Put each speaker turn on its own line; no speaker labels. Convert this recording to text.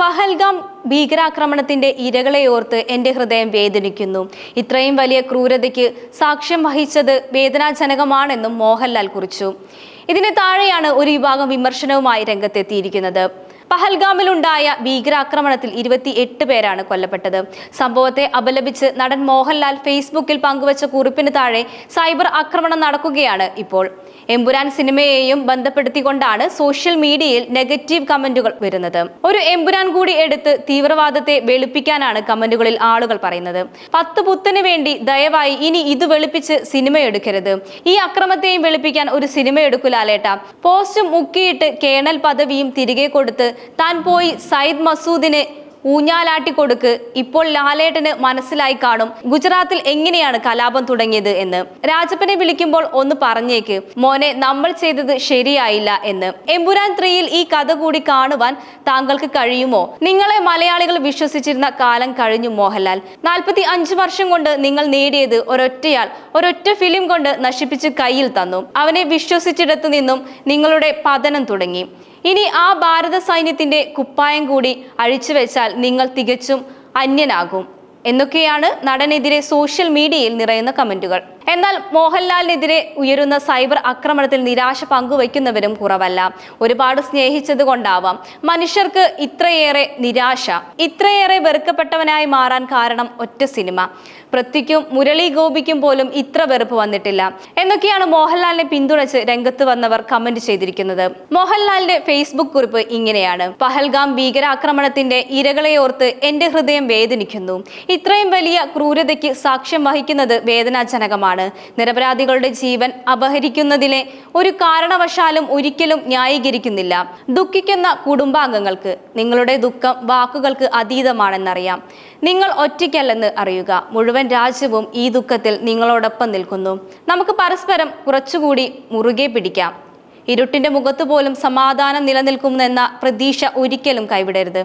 പഹൽഗാം ഭീകരാക്രമണത്തിന്റെ ഇരകളെ ഓർത്ത് എന്റെ ഹൃദയം വേദനിക്കുന്നു. ഇത്രയും വലിയ ക്രൂരതയ്ക്ക് സാക്ഷ്യം വഹിച്ചത് വേദനാജനകമാണെന്നും മോഹൻലാൽ കുറിച്ചു. ഇതിന് താഴെയാണ് ഒരു വിഭാഗം വിമർശനവുമായി രംഗത്തെത്തിയിരിക്കുന്നത്. പഹൽഗാമിലുണ്ടായ ഭീകരാക്രമണത്തിൽ ഇരുപത്തി എട്ട് പേരാണ് കൊല്ലപ്പെട്ടത്. സംഭവത്തെ അപലപിച്ച് നടൻ മോഹൻലാൽ ഫേസ്ബുക്കിൽ പങ്കുവച്ച കുറിപ്പിന് താഴെ സൈബർ ആക്രമണം നടക്കുകയാണ് ഇപ്പോൾ. എമ്പുരാൻ സിനിമയെയും ബന്ധപ്പെടുത്തിക്കൊണ്ടാണ് സോഷ്യൽ മീഡിയയിൽ നെഗറ്റീവ് കമന്റുകൾ വരുന്നത്. ഒരു എമ്പുരാൻ കൂടി എടുത്ത് തീവ്രവാദത്തെ വെളുപ്പിക്കാനാണ് കമന്റുകളിൽ ആളുകൾ പറയുന്നത്. പത്ത് പുത്തിന് വേണ്ടി ദയവായി ഇനി ഇത് വെളുപ്പിച്ച് സിനിമ എടുക്കരുത്. ഈ അക്രമത്തെയും വെളുപ്പിക്കാൻ ഒരു സിനിമ എടുക്കുലാലേട്ട. പോസ്റ്റും മുക്കിയിട്ട് കേണൽ പദവിയും തിരികെ കൊടുത്ത് താൻ പോയി സയ്യിദ് മസൂദിന് ഊഞ്ഞാലാട്ടി കൊടുക്ക്. ഇപ്പോൾ ലാലേട്ടന് മനസ്സിലായി കാണും ഗുജറാത്തിൽ എങ്ങനെയാണ് കലാപം തുടങ്ങിയത് എന്ന്. രാജപ്പനെ വിളിക്കുമ്പോൾ ഒന്ന് പറഞ്ഞേക്ക്. മോനെ നമ്മൾ ചെയ്തത് ശരിയായില്ല എന്ന്. എമ്പുരാൻ ത്രീയിൽ ഈ കഥ കൂടി കാണുവാൻ താങ്കൾക്ക് കഴിയുമോ? നിങ്ങളെ മലയാളികൾ വിശ്വസിച്ചിരുന്ന കാലം കഴിഞ്ഞു മോഹൻലാൽ. നാൽപ്പത്തി അഞ്ച് വർഷം കൊണ്ട് നിങ്ങൾ നേടിയത് ഒരൊറ്റയാൾ. ഒരൊറ്റ ഫിലിം കൊണ്ട് നശിപ്പിച്ച് കയ്യിൽ തന്നു. അവനെ വിശ്വസിച്ചിടത്തു നിന്നും നിങ്ങളുടെ പതനം തുടങ്ങി. ഇനി ആ ഭാരത സൈന്യത്തിന്റെ കുപ്പായം കൂടി അഴിച്ചു വെച്ചാൽ നിങ്ങൾ തികച്ചും അന്യനാകും. എന്നൊക്കെയാണ് നടനെതിരെ സോഷ്യൽ മീഡിയയിൽ നിറയുന്ന കമന്റുകൾ. എന്നാൽ മോഹൻലാലിനെതിരെ ഉയരുന്ന സൈബർ ആക്രമണത്തിൽ നിരാശ പങ്കുവയ്ക്കുന്നവരും കുറവല്ല. ഒരുപാട് സ്നേഹിച്ചത് കൊണ്ടാവാം. മനുഷ്യർക്ക് ഇത്രയേറെ നിരാശ ഇത്രയേറെ വെറുക്കപ്പെട്ടവനായി മാറാൻ കാരണം ഒറ്റ സിനിമ. പൃഥ്വിക്കും മുരളി ഗോപിക്കും പോലും ഇത്ര വെറുപ്പ് വന്നിട്ടില്ല. എന്നൊക്കെയാണ് മോഹൻലാലിനെ പിന്തുണച്ച് രംഗത്ത് വന്നവർ കമന്റ് ചെയ്തിരിക്കുന്നത്. മോഹൻലാലിന്റെ ഫേസ്ബുക്ക് കുറിപ്പ് ഇങ്ങനെയാണ്. പഹൽഗാം ഭീകരാക്രമണത്തിന്റെ ഇരകളെയോർത്ത് എന്റെ ഹൃദയം വേദനിക്കുന്നു. ഇത്രയും വലിയ ക്രൂരതയ്ക്ക് സാക്ഷ്യം വഹിക്കുന്നത് വേദനാജനകമാണ്. നിരപരാധികളുടെ ജീവൻ അപഹരിക്കുന്നതിനെ ഒരു കാരണവശാലും ഒരിക്കലും ന്യായീകരിക്കുന്നില്ല. ദുഃഖിക്കുന്ന കുടുംബാംഗങ്ങൾക്ക് നിങ്ങളുടെ ദുഃഖം വാക്കുകൾക്ക് അതീതമാണെന്നറിയാം. നിങ്ങൾ ഒറ്റയ്ക്കല്ലെന്ന് അറിയുക. മുഴുവൻ രാജ്യവും ഈ ദുഃഖത്തിൽ നിങ്ങളോടൊപ്പം നിൽക്കുന്നു. നമുക്ക് പരസ്പരം കുറച്ചുകൂടി മുറുകെ പിടിക്കാം. ഇരുട്ടിന്റെ മുഖത്തുപോലും സമാധാനം നിലനിൽക്കുമെന്ന പ്രതീക്ഷ ഒരിക്കലും കൈവിടരുത്.